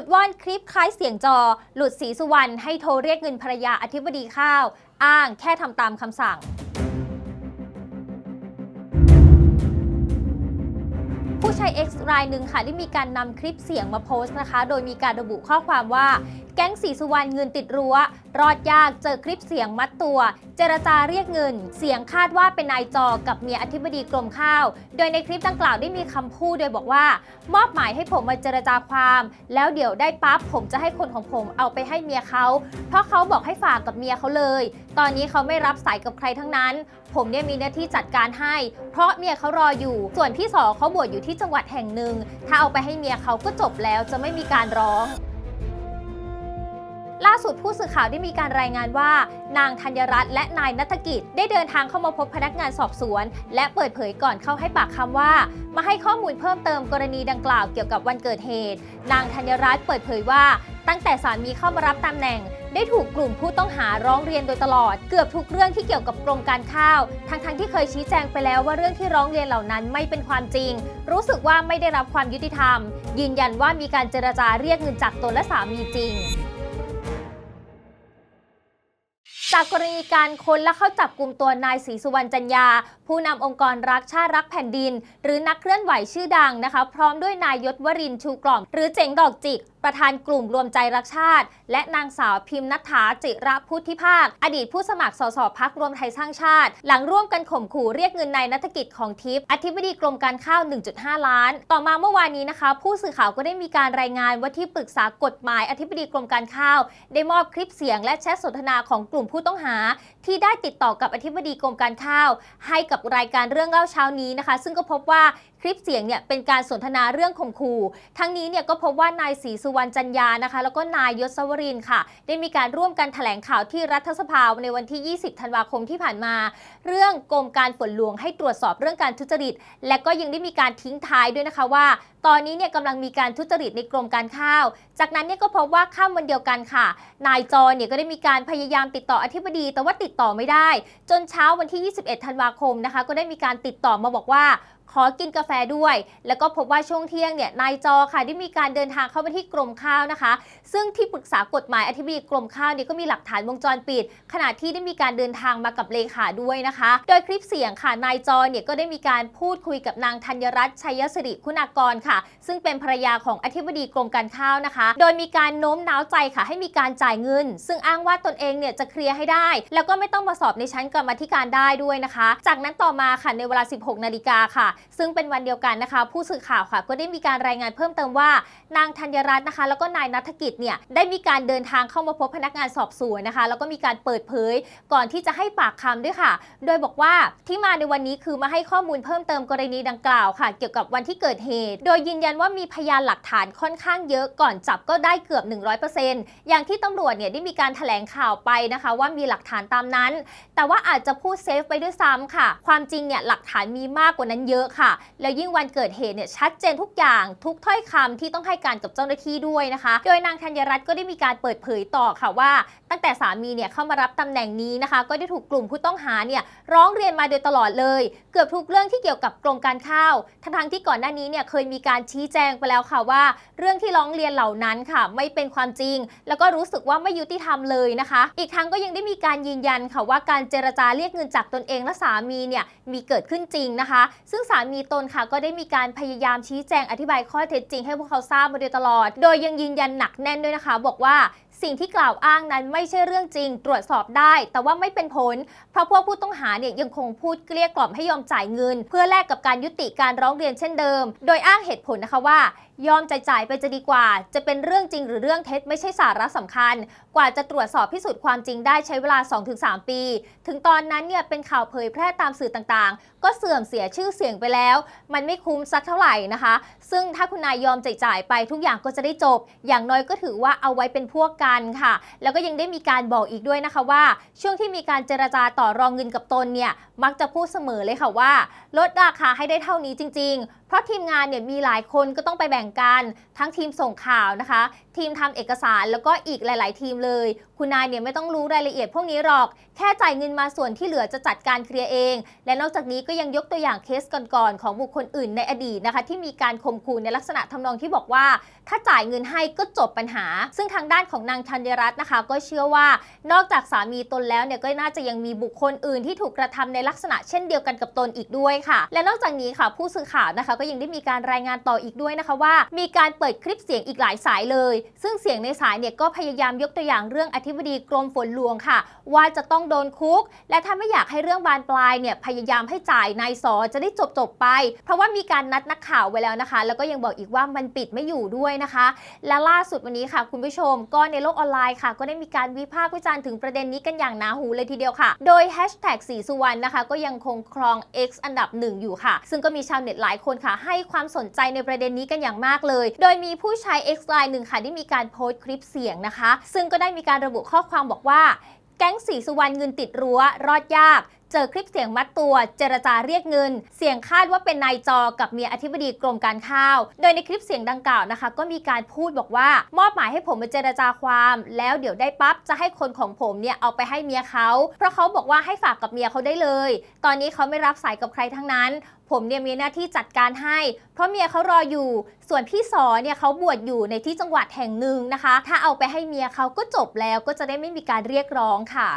ลุดว่อนคลิปคล้ายเสียงจอ หลุดสีสุวรรณให้โทรเรียกเงินภรรยาอธิบดีข้าว อ้างแค่ทำตามคำสั่งผู้ใช้ X รายหนึ่งค่ะได้มีการนำคลิปเสียงมาโพสต์นะคะ โดยมีการระบุข้อความว่า แก๊งสีสุวรรณเงินติดรั้ว รอดยากเจอคลิปเสียงมัดตัว เจรจาเรียกเงิน เสียงคาดว่าเป็นนายจอกับเมียอธิบดีกรมข้าว โดยในคลิปดังกล่าวได้มีคำพูดโดยบอกว่า มอบหมายให้ผมมาเจรจาความ แล้วเดี๋ยวได้ปั๊บผมจะให้คนของผมเอาไปให้เมียเขา เพราะเขาบอกให้ฝากกับเมียเขาเลย ตอนนี้เขาไม่รับสายกับใครทั้งนั้น ผมเนี่ยมีหน้าที่จัดการให้ เพราะเมียเขารออยู่ ส่วนพี่สอเขาบวชอยู่ที่จังหวัดแห่งหนึ่งถ้าเอาไปให้เมียเขาก็จบแล้วจะไม่มีการร้อง ล่าสุดผู้สื่อข่าวได้มีการรายงานว่า นางธัญรัตน์และนายนัฐกิจ ได้เดินทางเข้ามาพบพนักงานสอบสวน และเปิดเผยก่อนเข้าให้ปากคำว่า มาให้ข้อมูลเพิ่มเติมกรณีดังกล่าวเกี่ยวกับวันเกิดเหตุ นางธัญรัตน์เปิดเผยว่า ตั้งแต่สามีเข้ามารับตำแหน่ง ได้ถูกกลุ่มผู้ต้องหาร้องเรียนโดยตลอด เกือบทุกเรื่องที่เกี่ยวกับกรมการข้าว ทั้งๆที่เคยชี้แจงไปแล้วว่าเรื่องที่ร้องเรียนเหล่านั้นไม่เป็นความจริง รู้สึกว่าไม่ได้รับความยุติธรรม ยืนยันว่ามีการเจรจาเรียกเงินจากตนและสามีจริง จากกรณีการค้นและเข้าจับกลุ่มตัวนายศรีสุวรรณจันยา ผู้นำองค์กรรักชาติรักแผ่นดิน หรือนักเคลื่อนไหวชื่อดังนะคะ พร้อมด้วยนายยศวรินทร์ชูกล่อม หรือเจ๋งดอกจิกประธานกลุ่มรวมใจรักชาติ และนางสาวพิมพ์นัทธาจิระพุทธิภาค อดีตผู้สมัครสสพักรวมไทยสร้างชาติ หลังร่วมกันข่มขู่เรียกเงินนายนัฐกิจของทิพย์อธิบดีกรมการข้าว 1.5 ล้าน ต่อมาเมื่อวานนี้นะคะ ผู้สื่อข่าวก็ได้มีการรายงานว่าที่ปรึกษากฎหมายอธิบดีกรมการข้าว ได้มอบคลิปเสียงและแชทสนทนาของกลุ่มผู้ต้องหา ที่ได้ติดต่อกับอธิบดีกรมการข้าว ให้กับรายการเรื่องเล่าเช้านี้นะคะ ซึ่งก็พบว่าคลิปเสียงเนี่ยเป็นการสนทนาเรื่องข่มขู่ ทั้งนี้เนี่ยก็พบว่านายศรีสุวรรณจันยานะคะ แล้วก็นายยศวรินทร์ค่ะ ได้มีการร่วมกันแถลงข่าวที่รัฐสภาในวันที่ 20 ธันวาคมที่ผ่านมา เรื่องกรมการฝนหลวงให้ตรวจสอบเรื่องการทุจริต และก็ยังได้มีการทิ้งท้ายด้วยนะคะว่า ตอนนี้เนี่ยกำลังมีการทุจริตในกรมการข้าว จากนั้นเนี่ยก็พบว่าข้ามวันเดียวกันค่ะ นายจอเนี่ยก็ได้มีการพยายามติดต่ออธิบดี แต่ว่าติดต่อไม่ได้ จนเช้าวันที่ 21 ธันวาคมนะคะ ก็ได้มีการติดต่อมาบอกว่า ขอกินกาแฟด้วย แล้วก็พบว่าช่วงเที่ยงเนี่ยนายจอค่ะได้มีการเดินทางเข้ามาที่กรมข้าวนะคะ ซึ่งที่ปรึกษากฎหมายอธิบดีกรมข้าวเนี่ยก็มีหลักฐานวงจรปิด ขณะที่ได้มีการเดินทางมากับเลขาด้วยนะคะ โดยคลิปเสียงค่ะนายจอเนี่ยก็ได้มีการพูดคุยกับนางธัญรัตน์ชัยสิริคุณากรค่ะ ซึ่งเป็นภรรยาของอธิบดีกรมการข้าวนะคะ โดยมีการโน้มน้าวใจค่ะ ให้มีการจ่ายเงิน ซึ่งอ้างว่าตนเองเนี่ยจะเคลียร์ให้ได้ แล้วก็ไม่ต้องมาสอบในชั้นกรรมธิการได้ด้วยนะคะ จากนั้นต่อมาค่ะในเวลา 16 นาฬิกาค่ะซึ่งเป็นวันเดียวกันนะคะ ผู้สื่อข่าวค่ะ ก็ได้มีการรายงานเพิ่มเติมว่า นางธัญรัตน์นะคะ แล้วก็นายนัฐกิจเนี่ยได้มีการเดินทางเข้ามาพบพนักงานสอบสวนนะคะ แล้วก็มีการเปิดเผยก่อนที่จะให้ปากคำด้วยค่ะ โดยบอกว่าที่มาในวันนี้คือมาให้ข้อมูลเพิ่มเติมกรณีดังกล่าวค่ะ เกี่ยวกับวันที่เกิดเหตุ โดยยืนยันว่ามีพยานหลักฐานค่อนข้างเยอะก่อนจับก็ได้เกือบ 100%อย่างที่ตำรวจเนี่ยได้มีการแถลงข่าวไปนะคะ ว่ามีหลักฐานตามนั้น แต่ว่าอาจจะพูดเซฟไปด้วยซ้ำค่ะ ความจริงเนี่ยหลักฐานมีมากกว่านั้นเยอะค่ะ แล้วยิ่งวันเกิดเหตุเนี่ยชัดเจนทุกอย่างทุกถ้อยคำที่ต้องให้การกับเจ้าหน้าที่ด้วยนะคะ โดยนางธัญรัตน์ก็ได้มีการเปิดเผยต่อค่ะว่าตั้งแต่สามีเนี่ยเข้ามารับตำแหน่งนี้นะคะ ก็ได้ถูกกลุ่มผู้ต้องหาเนี่ยร้องเรียนมาโดยตลอดเลย เกือบทุกเรื่องที่เกี่ยวกับกรมการข้าวทั้งๆที่ก่อนหน้านี้เนี่ยเคยมีการชี้แจงไปแล้วค่ะว่า เรื่องที่ร้องเรียนเหล่านั้นค่ะ ไม่เป็นความจริง แล้วก็รู้สึกว่าไม่ยุติธรรมเลยนะคะ อีกทั้งก็ยังได้มีการยืนยันค่ะว่าการเจรจาเรียกเงินจากตนเองและสามีเนี่ยมีเกิดขึ้นจริงนะคะ ซึ่งสามีตนค่ะก็ได้มีการพยายามชี้แจงอธิบายข้อเท็จจริงให้พวกเขาทราบมาโดยตลอด โดยยังยืนยันหนักแน่นด้วยนะคะ บอกว่า สิ่งที่กล่าวอ้างนั้นไม่ใช่เรื่องจริง ตรวจสอบได้ แต่ว่าไม่เป็นผล เพราะพวกผู้ต้องหาเนี่ยยังคงพูดเกลี้ยกล่อมให้ยอมจ่ายเงิน เพื่อแลกกับการยุติการร้องเรียนเช่นเดิม โดยอ้างเหตุผลนะคะว่า ยอมจ่ายจ่ายไปจะดีกว่า จะเป็นเรื่องจริงหรือเรื่องเท็จไม่ใช่สาระสำคัญ กว่าจะตรวจสอบพิสูจน์ความจริงได้ใช้เวลา 2-3 ปี ถึงตอนนั้นเนี่ยเป็นข่าวเผยแพร่ตามสื่อต่างๆ ก็เสื่อมเสียชื่อเสียงไปแล้ว มันไม่คุ้มสักเท่าไหร่นะคะ ซึ่งถ้าคุณนายยอมจ่ายจ่ายไปทุกอย่างก็จะได้จบ อย่างน้อยก็ถือว่าเอาไว้เป็นพวกกันค่ะ แล้วก็ยังได้มีการบอกอีกด้วยนะคะว่า ช่วงที่มีการเจรจาต่อรองเงินกับตนเนี่ยมักจะพูดเสมอเลยค่ะว่า ลดราคาให้ได้เท่านี้จริง ๆ เพราะทีมงานเนี่ยมีหลายคนก็ต้องไปแบ่งกันทั้งทีมส่งข่าวนะคะ ทีมทำเอกสารแล้วก็อีกหลาย ๆ ทีมเลย คุณนายเนี่ยไม่ต้องรู้รายละเอียดพวกนี้หรอก แค่จ่ายเงินมาส่วนที่เหลือจะจัดการเคลียร์เอง และนอกจากนี้ก็ยังยกตัวอย่างเคสก่อน ๆ ของบุคคลอื่นในอดีตนะคะ ที่มีการข่มขู่ในลักษณะทำนองที่บอกว่า ถ้าจ่ายเงินให้ก็จบปัญหา ซึ่งทางด้านของนางธัญรัตน์นะคะ ก็เชื่อว่านอกจากสามีตนแล้วเนี่ยก็น่าจะยังมีบุคคลอื่นที่ถูกกระทำในลักษณะเช่นเดียวกันกับตนอีกด้วยค่ะ และนอกจากนี้ค่ะ ผู้สื่อข่าวนะคะ ก็ยังได้มีการรายงานต่ออีกด้วยนะคะว่า มีการเปิดคลิปเสียงอีกหลายสายเลย ซึ่งเสียงในสายเนี่ยก็พยายามยกตัวอย่างเรื่องอธิบดีกรมฝนหลวงค่ะ ว่าจะต้องโดนคุก และถ้าไม่อยากให้เรื่องบานปลายเนี่ยพยายามให้จ่ายนายสอจะได้จบจบไป เพราะว่ามีการนัดนักข่าวไว้แล้วนะคะ แล้วก็ยังบอกอีกว่ามันปิดไม่อยู่ด้วยนะคะ และล่าสุดวันนี้ค่ะ คุณผู้ชม ก็ในโลกออนไลน์ค่ะ ก็ได้มีการวิพากษ์วิจารณ์ถึงประเด็นนี้กันอย่างหนาหูเลยทีเดียวค่ะ โดยแฮชแท็กสีสุวรรณนะคะ ก็ยังคงครอง X อันดับหนึ่งอยู่ค่ะ ซึ่งก็มีชาวเน็ตหลายคนค่ะ ให้ความสนใจในประเด็นนี้กันอย่างมากเลย โดยมีผู้ใช้ X ไลน์หนึ่งค่ะได้มีการโพสต์คลิปเสียงนะคะ ซึ่งก็ได้มีการระบุข้อความบอกว่าแก๊งสีสุวรรณเงินติดรั้วรอดยากเจอคลิปเสียงมัดตัว เจรจาเรียกเงิน เสียงคาดว่าเป็นนายจอกับเมียอธิบดีกรมการข้าว โดยในคลิปเสียงดังกล่าวนะคะ ก็มีการพูดบอกว่ามอบหมายให้ผมมาเจรจาความ แล้วเดี๋ยวได้ปั๊บจะให้คนของผมเนี่ยเอาไปให้เมียเขาเพราะเขาบอกว่าให้ฝากกับเมียเขาได้เลย ตอนนี้เขาไม่รับสายกับใครทั้งนั้น ผมเนี่ยมีหน้าที่จัดการให้ เพราะเมียเขารออยู่ ส่วนพี่สอเนี่ยเขาบวชอยู่ในที่จังหวัดแห่งหนึ่งนะคะ ถ้าเอาไปให้เมียเขาก็จบแล้วก็จะได้ไม่มีการเรียกร้องค่ะ